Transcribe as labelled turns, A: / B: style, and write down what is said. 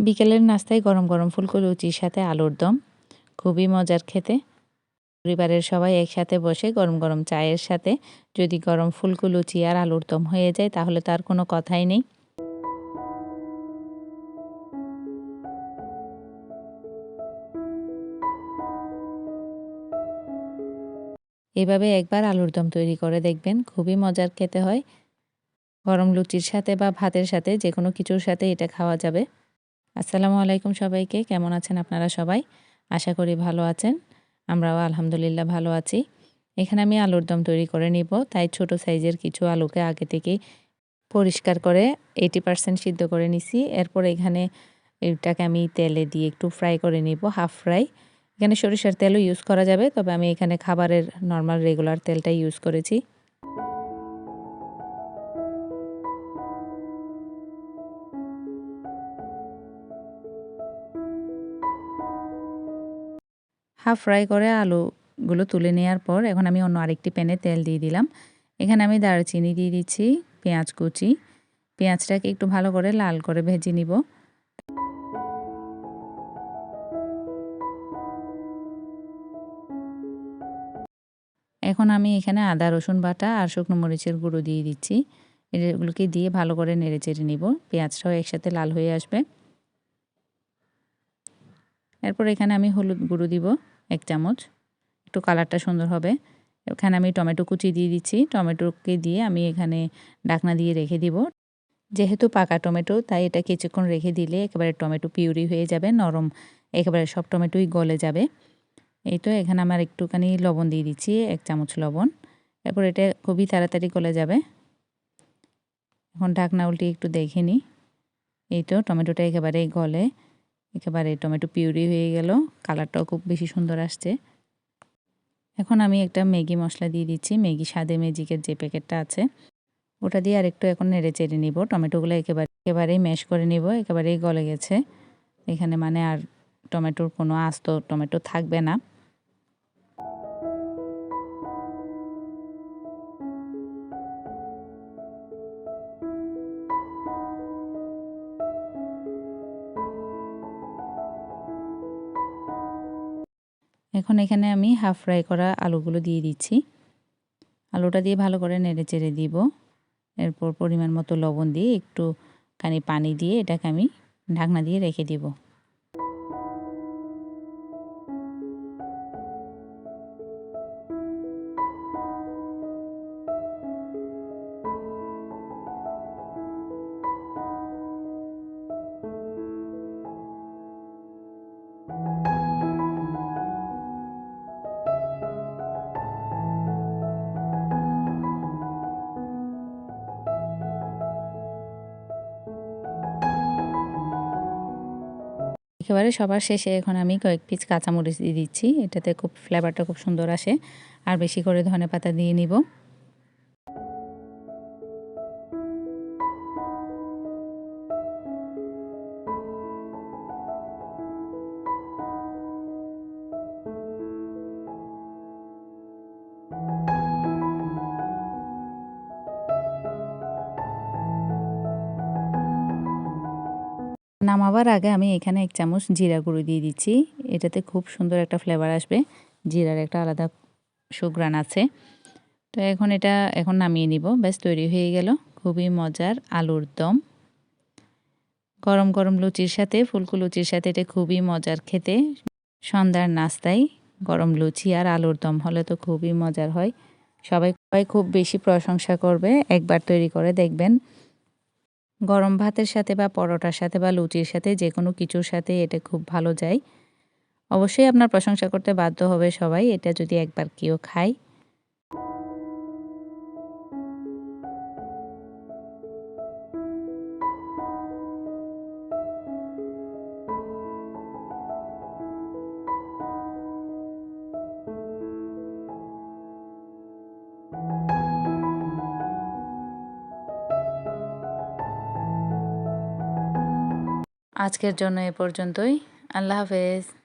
A: বিকেলের নাস্তায় গরম গরম ফুলকো লুচির সাথে আলুর দম। খুবই মজার খেতে। পরিবারের সবাই একসাথে বসে গরম গরম চায়ের সাথে যদি গরম ফুলকো লুচি আর আলুর দম হয়ে যায়, তাহলে তার কোনো কথাই নেই। এভাবে একবার আলুর দম তৈরি করে দেখবেন, খুবই মজার খেতে হয়। গরম লুচির সাথে বা ভাতের সাথে যে কোনো কিছুর সাথে এটা খাওয়া যাবে। আসসালামু আলাইকুম সবাইকে। কেমন আছেন আপনারা সবাই? আশা করি ভালো আছেন। আমরাও আলহামদুলিল্লাহ ভালো আছি। এখানে আমি আলুর দম তৈরি করে নিব। তাই ছোট সাইজের কিছু আলুকে আগে থেকে পরিষ্কার করে এইটি পারসেন্ট সিদ্ধ করে নিছি। এরপর এখানে এটাকে আমি তেলে দিয়ে একটু ফ্রাই করে নিব হাফ ফ্রাই এখানে সরিষার তেলও ইউজ করা যাবে, তবে আমি এখানে খাবারের নর্মাল রেগুলার তেলটাই ইউজ করেছি। হাফ ফ্রাই করে আলুগুলো তুলে নেওয়ার পর এখন আমি অন্য আরেকটি প্যানে তেল দিয়ে দিলাম। এখানে আমি দারচিনি দিয়ে দিচ্ছি, পেঁয়াজ কুচি। পেঁয়াজটাকে একটু ভালো করে লাল করে ভেজে নিব। এখন আমি এখানে আদা, রসুন বাটা আর শুকনো মরিচের গুঁড়ো দিয়ে দিচ্ছি। এগুলোকে দিয়ে ভালো করে নেড়ে চেড়ে নিব। পেঁয়াজটাও একসাথে লাল হয়ে আসবে। এরপর এখানে আমি হলুদ গুঁড়ো দিব, এক চামচ। একটু কালারটা সুন্দর হবে। এখানে আমি টমেটো কুচি দিয়ে দিচ্ছি। টমেটোকে দিয়ে আমি এখানে ডাকনা দিয়ে রেখে দিব। যেহেতু পাকা টমেটো, তাই এটা কিছুক্ষণ রেখে দিলে একেবারে টমেটো পিউরি হয়ে যাবে, নরম, একেবারে সব টমেটোই গলে যাবে। এই তো এখানে আমার একটুখানি লবণ দিয়ে দিচ্ছি, এক চামচ লবণ। এরপর এটা খুবই তাড়াতাড়ি গলে যাবে। এখন ঢাকনা উল্টি একটু দেখে নিই। এই তো টমেটোটা একেবারেই গলে। একেবারে টমেটো পিউরি হয়ে গেল। কালারটাও খুব বেশি সুন্দর আসছে। এখন আমি একটা ম্যাগি মশলা দিয়ে দিচ্ছি। ম্যাগি সাদে ম্যাজিকের যে প্যাকেটটা আছে, ওটা দিয়ে আরেকটু এখন নেড়ে চেড়ে নিব। টমেটোগুলো একেবারে, একেবারেই ম্যাশ করে নিব। একেবারেই গলে গেছে। এখানে মানে আর টমেটোর কোনো আস্ত টমেটো থাকবে না। এখন এখানে আমি হাফ ফ্রাই করা আলুগুলো দিয়ে দিচ্ছি। আলুটা দিয়ে ভালো করে নেড়ে চেড়ে দিব। এরপর পরিমাণ মতো লবণ দিয়ে একটু খানি পানি দিয়ে এটাকে আমি ঢাকনা দিয়ে রেখে দিব। একেবারে সবার শেষে এখন আমি কয়েক পিস কাঁচামরিচ দিয়ে দিচ্ছি। এটাতে খুব ফ্লেভারটা খুব সুন্দর আসে। আর বেশি করে ধনে পাতা দিয়ে নিব। নামাবার আগে আমি এখানে এক চামচ জিরা গুঁড়ো দিয়ে দিচ্ছি। এটাতে খুব সুন্দর একটা ফ্লেভার আসবে। জিরার একটা আলাদা সুগ্রান আছে। তো এখন এটা, এখন নামিয়ে নিব। ব্যাস, তৈরি হয়ে গেল। খুবই মজার আলুর দম। গরম গরম লুচির সাথে, ফুলকো লুচির সাথে এটা খুবই মজার খেতে। সন্ধ্যার নাস্তায় গরম লুচি আর আলুর দম হলে তো খুবই মজার হয়। সবাই খুব বেশি প্রশংসা করবে। একবার তৈরি করে দেখবেন। গরম ভাতের সাথে বা পরোটার সাথে বা লুচির সাথে, যে কোনো কিছুর সাথে এটা খুব ভালো যায়। অবশ্যই আপনার প্রশংসা করতে বাধ্য হবে সবাই, এটা যদি একবার কেউ খায়। আজকের জন্য এ পর্যন্তই। আল্লাহ হাফেজ।